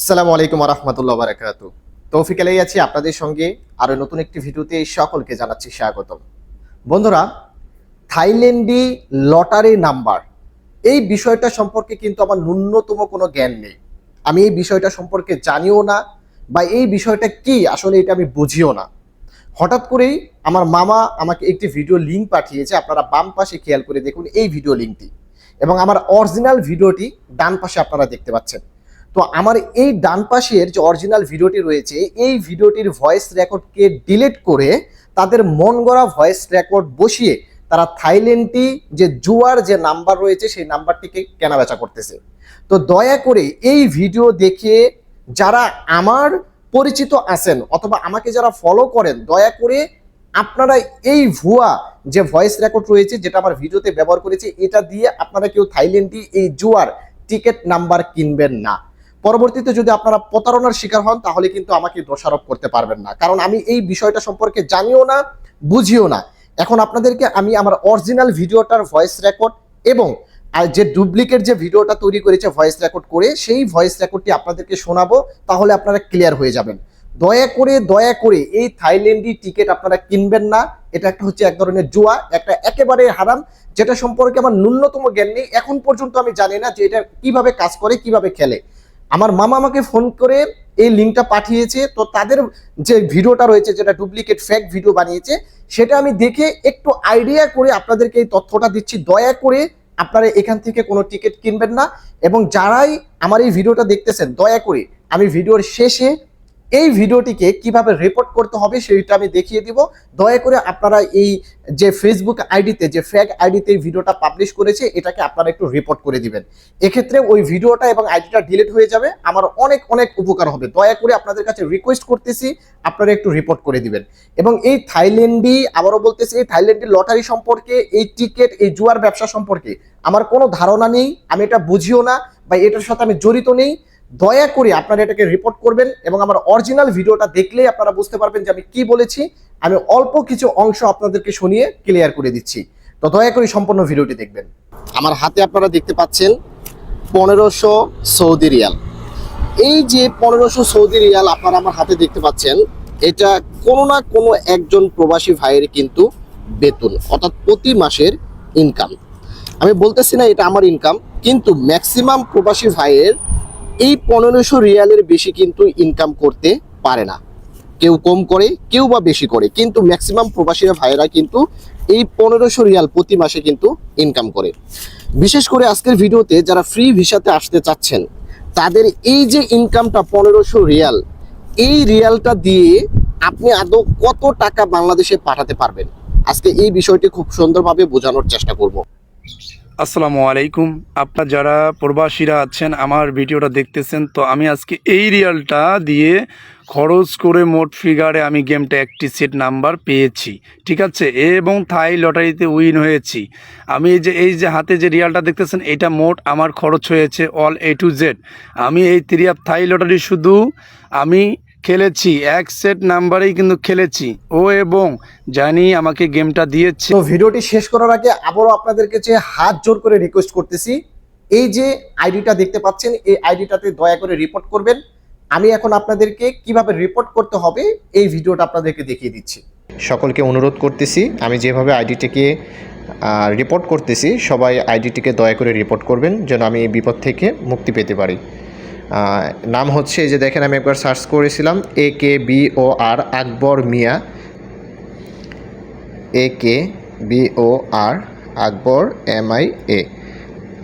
আসসালামু আলাইকুম রহমতুল্লাহ বারাকাতু। তৌফিক আলাই আছি আপনাদের সঙ্গে আরও নতুন একটি ভিডিওতে সকলকে জানাচ্ছি স্বাগতম। বন্ধুরা, থাইল্যান্ডি লটারি নাম্বার, এই বিষয়টা সম্পর্কে কিন্তু আমার ন্যূনতম কোনো জ্ঞান নেই। আমি এই বিষয়টা সম্পর্কে জানিও না বা এই বিষয়টা কি আসলে এটা আমি বুঝিও না। হঠাৎ করেই আমার মামা আমাকে একটি ভিডিও লিঙ্ক পাঠিয়েছে, আপনারা বাম পাশে খেয়াল করে দেখুন এই ভিডিও লিঙ্কটি এবং আমার অরিজিনাল ভিডিওটি ডান পাশে আপনারা দেখতে পাচ্ছেন। তো আমার এই ডান পাশের যে অরিজিনাল ভিডিওটি রয়েছে, এই ভিডিওটির ভয়েস রেকর্ডকে ডিলিট করে তাদের মন গড়া ভয়েস রেকর্ড বসিয়ে তারা থাইল্যান্ডটি যে জুয়ার যে নাম্বার রয়েছে, সেই নাম্বারটিকে কেনাবেচা করতেছে। তো দয়া করে এই ভিডিও দেখে যারা আমার পরিচিত আছেন অথবা আমাকে যারা ফলো করেন, দয়া করে আপনারা এই ভুয়া যে ভয়েস রেকর্ড রয়েছে, যেটা আমার ভিডিওতে ব্যবহার করেছে, এটা দিয়ে আপনারা কেউ থাইল্যান্ডি এই জুয়ার টিকিট নাম্বার কিনবেন না। পরবর্তীতে যদি আপনারা প্রতারণার শিকার হন, তাহলে কিন্তু আমাকে দোষারোপ করতে পারবেন না। কারণ আমি এই বিষয়টা সম্পর্কে জানিও না, বুঝিও না। এখন আপনাদেরকে আমি আমার অরিজিনাল ভিডিওটার ভয়েস রেকর্ড এবং আর যে ডুপ্লিকেট যে ভিডিওটা তৈরি করেছে ভয়েস রেকর্ড করে, সেই ভয়েস রেকর্ডটি আপনাদেরকে শোনাবো, তাহলে আপনারা ক্লিয়ার হয়ে যাবেন। দয়া করে দয়া করে এই থাইল্যান্ডি টিকিট আপনারা কিনবেন না। এটা একটা হচ্ছে এক ধরনের জুয়া, একটা একেবারে হারাম, যেটা সম্পর্কে আমার ন্যূনতম জ্ঞান নেই। এখন পর্যন্ত আমি জানি না যে এটা কীভাবে কাজ করে, কীভাবে খেলে। আমার মামা আমাকে ফোন করে এই লিঙ্কটা পাঠিয়েছে, তো তাদের যে ভিডিওটা রয়েছে, যেটা ডুপ্লিকেট ফেক ভিডিও বানিয়েছে, সেটা আমি দেখে একটু আইডিয়া করে আপনাদেরকে এই তথ্যটা দিচ্ছি। দয়া করে আপনারা এখান থেকে কোনো টিকিট কিনবেন না এবং যারাই আমার এই ভিডিওটা দেখতেছেন, দয়া করে আমি ভিডিওর শেষে এই ভিডিওটিকে কীভাবে রিপোর্ট করতে হবে সেইটা আমি দেখিয়ে দিব। দয়া করে আপনারা এই যে ফেসবুক আইডিতে, যে ফ্যাগ আইডিতে ভিডিওটা পাবলিশ করেছে, এটাকে আপনারা একটু রিপোর্ট করে দিবেন। এক্ষেত্রে ওই ভিডিওটা এবং আইডিটা ডিলিট হয়ে যাবে। আমার অনেক অনেক উপকার হবে। দয়া করে আপনাদের কাছে রিকোয়েস্ট করতেছি, আপনারা একটু রিপোর্ট করে দিবেন। এবং এই থাইল্যান্ডি, আবারও বলতেছি, এই থাইল্যান্ডি লটারি সম্পর্কে, এই টিকিট এই জুয়ার ব্যবসা সম্পর্কে আমার কোনো ধারণা নেই, আমি এটা বুঝিও না, বা এটার সাথে আমি জড়িত নেই। দয়া করে আপনারা এটাকে রিপোর্ট করবেন এবং আমার অরিজিনাল ভিডিওটা দেখলেই আপনারা বুঝতে পারবেন যে আমি কি বলেছি। আমি অল্প কিছু অংশ আপনাদেরকে শুনিয়ে ক্লিয়ার করে দিচ্ছি। তো দয়া করে সম্পূর্ণ ভিডিওটি দেখবেন। আমার হাতে আপনারা দেখতে পাচ্ছেন পনেরোশো সৌদি রিয়াল। এই যে পনেরোশো সৌদি রিয়াল আপনারা আমার হাতে দেখতে পাচ্ছেন, এটা কোনো না কোনো একজন প্রবাসী ভাইয়ের কিন্তু বেতন, অর্থাৎ প্রতি মাসের ইনকাম আমি বলতেছি না এটা আমার ইনকাম কিন্তু ম্যাক্সিমাম প্রবাসী ভাইয়ের এই পনেরোশো রিয়ালের বেশি কিন্তু ইনকাম করতে পারে না। কেউ কম করে, কেউ বা বেশি করে, কিন্তু ম্যাক্সিমাম প্রবাসীরা, ভাইয়েরা কিন্তু এই পনেরোশো রিয়াল প্রতি মাসে কিন্তু ইনকাম করে। বিশেষ করে আজকের ভিডিওতে যারা ফ্রি ভিসাতে আসতে চাচ্ছেন, তাদের এই যে ইনকামটা পনেরোশো রিয়াল, এই রিয়ালটা দিয়ে আপনি আদৌ কত টাকা বাংলাদেশে পাঠাতে পারবেন? আজকে এই বিষয়টি খুব সুন্দরভাবে বোঝানোর চেষ্টা করব। আসসালামু আলাইকুম। আপনার যারা প্রবাসীরা আছেন, আমার ভিডিওটা দেখতেছেন, তো আমি আজকে এই রিয়ালটা দিয়ে খরচ করে মোট ফিগারে আমি গেমটা একটি সেট নাম্বার পেয়েছি, ঠিক আছে? এবং থাই লটারিতে উইন হয়েছি। আমি এই যে এই যে হাতে যে রিয়ালটা দেখতেছেন, এটা মোট আমার খরচ হয়েছে অল এ টু জেড আমি এই ত্রিয়াপ থাই লটারি শুধু আমি খেলেছি এক সেট নাম্বারেই কিন্তু খেলেছি। ও এবং জানি আমাকে গেমটা দিয়েছে। তো ভিডিওটি শেষ করার আগে আবারও আপনাদের কাছে হাত জোর করে রিকোয়েস্ট করতেছি। এই যে আইডিটা দেখতে পাচ্ছেন এই আইডিটাতে দয়া করে রিপোর্ট করবেন। আমি এখন আপনাদেরকে কীভাবে রিপোর্ট করতে হবে এই ভিডিওটা আপনাদেরকে দেখিয়ে দিচ্ছি। সকলকে অনুরোধ করতেছি আমি যেভাবে আইডিটিকে রিপোর্ট করতেছি সবাই আইডিটিকে দয়া করে রিপোর্ট করবেন যেন আমি এই বিপদ থেকে মুক্তি পেতে পারি। নাম হচ্ছে এই যে দেখেন, আমি একবার সার্চ করেছিলাম, A K B O R Akbar Mia. A K B O R Akbar M I A.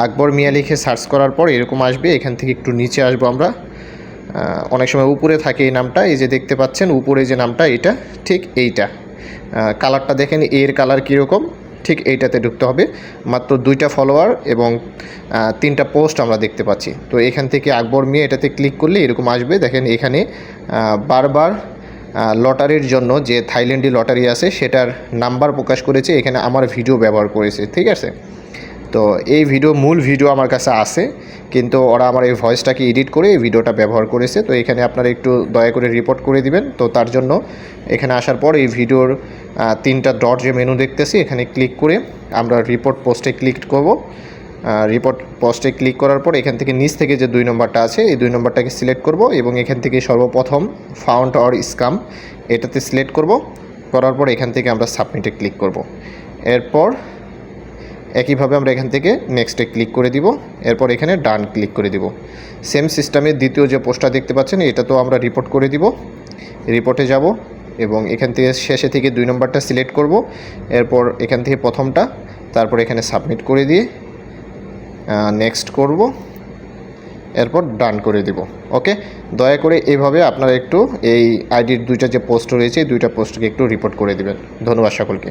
Akbar Mia লিখে সার্চ করার পর এরকম আসবে, এখান থেকে একটু নিচে আসব আমরা। অনেক সময় উপরে থাকে এই নামটা, এই যে দেখতে পাচ্ছেন, উপরে যে নামটা, এটা ঠিক এইটা। কালারটা দেখেন, এর কালার কীরকম? ঠিক এইটাতে ঢুকতে হবে। মাত্র দুইটা ফলোয়ার এবং তিনটা পোস্ট আমরা দেখতে পাচ্ছি। তো এখান থেকে আকবর মিয়া এটাতে ক্লিক করলে এরকম আসবে। দেখেন এখানে বারবার লটারির জন্য যে থাইল্যান্ডি লটারি আছে, সেটার নাম্বার প্রকাশ করেছে। এখানে আমার ভিডিও ব্যবহার করেছে। ঠিক আছে? তো এই ভিডিও মূল ভিডিও আমার কাছে আছে, কিন্তু ওরা আমার এই ভয়েসটাকে এডিট করে এই ভিডিওটা ব্যবহার করেছে, তো এখানে আপনারা একটু দয়া করে রিপোর্ট করে দিবেন। তো তার জন্য এখানে আসার পর এই ভিডিওর তিনটা ডট যে মেনু দেখতেছি, এখানে ক্লিক করে আমরা রিপোর্ট পোস্টে ক্লিক করব। রিপোর্ট পোস্টে ক্লিক করার পর এখান থেকে নিচ থেকে যে দুই নম্বরটা আছে, এই দুই নম্বরটাকে সিলেক্ট করব এবং এখান থেকে সর্বপ্রথম ফাউন্ড অর স্কাম এটাতে সিলেক্ট করব। করার পর এখান থেকে আমরা সাবমিটে ক্লিক করব। এরপর একইভাবে আমরা এখান থেকে নেক্সটে ক্লিক করে দিব। এরপর এখানে ডান ক্লিক করে দিব। সেম সিস্টেমের দ্বিতীয় যে পোস্টটা দেখতে পাচ্ছেন, এটা তো আমরা রিপোর্ট করে দিব। রিপোর্টে যাব এবং এখান থেকে শেষে থেকে দুই নম্বরটা সিলেক্ট করব। এরপর এখান থেকে প্রথমটা, তারপর এখানে সাবমিট করে দিয়ে নেক্সট করব। এরপর ডান করে দিব। ওকে দয়া করে এইভাবে আপনারা একটু এই আইডির দুইটা যে পোস্ট রয়েছে দুইটা পোস্টকে একটু রিপোর্ট করে দিবেন। ধন্যবাদ সকলকে।